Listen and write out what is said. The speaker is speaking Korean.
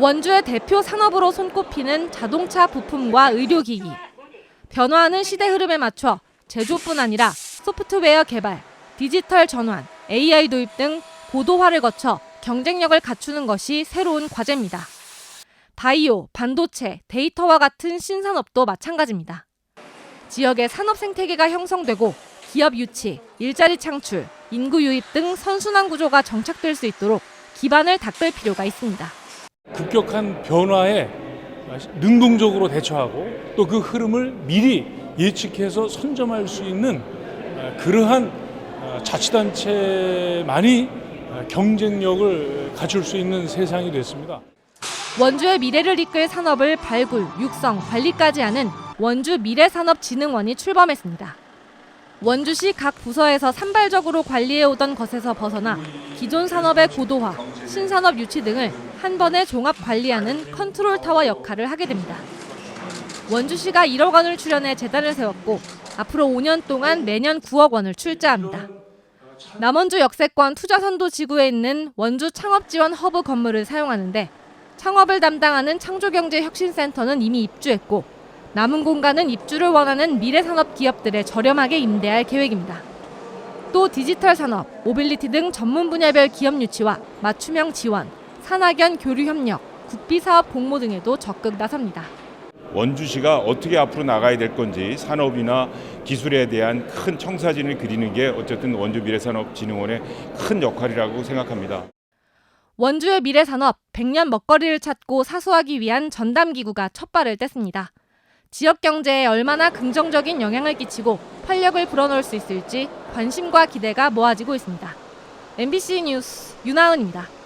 원주의 대표 산업으로 손꼽히는 자동차 부품과 의료기기. 변화하는 시대 흐름에 맞춰 제조뿐 아니라 소프트웨어 개발, 디지털 전환, AI 도입 등 고도화를 거쳐 경쟁력을 갖추는 것이 새로운 과제입니다. 바이오, 반도체, 데이터와 같은 신산업도 마찬가지입니다. 지역의 산업 생태계가 형성되고 기업 유치, 일자리 창출, 인구 유입 등 선순환 구조가 정착될 수 있도록 기반을 닦을 필요가 있습니다. 급격한 변화에 능동적으로 대처하고 또 그 흐름을 미리 예측해서 선점할 수 있는 어, 그러한 어, 자치단체만이 어, 경쟁력을 갖출 수 있는 세상이 됐습니다. 원주의 미래를 이끌 산업을 발굴, 육성, 관리까지 하는 원주 미래산업진흥원이 출범했습니다. 원주시 각 부서에서 산발적으로 관리해오던 것에서 벗어나 기존 산업의 고도화, 신산업 유치 등을 한 번에 종합 관리하는 컨트롤 타워 역할을 하게 됩니다. 원주시가 1억 원을 출연해 재단을 세웠고 앞으로 5년 동안 매년 9억 원을 출자합니다. 남원주 역세권 투자선도 지구에 있는 원주 창업지원 허브 건물을 사용하는데 창업을 담당하는 창조경제혁신센터는 이미 입주했고 남은 공간은 입주를 원하는 미래산업 기업들에 저렴하게 임대할 계획입니다. 또 디지털 산업, 모빌리티 등 전문 분야별 기업 유치와 맞춤형 지원, 산학연 교류 협력, 국비 사업 공모 등에도 적극 나섭니다. 원주시가 어떻게 앞으로 나가야 될 건지 산업이나 기술에 대한 큰 청사진을 그리는 게 어쨌든 원주 미래산업진흥원의 큰 역할이라고 생각합니다. 원주의 미래산업 100년 먹거리를 찾고 사수하기 위한 전담 기구가 첫 발을 뗐습니다. 지역 경제에 얼마나 긍정적인 영향을 끼치고 활력을 불어넣을 수 있을지 관심과 기대가 모아지고 있습니다. MBC 뉴스 윤하은입니다.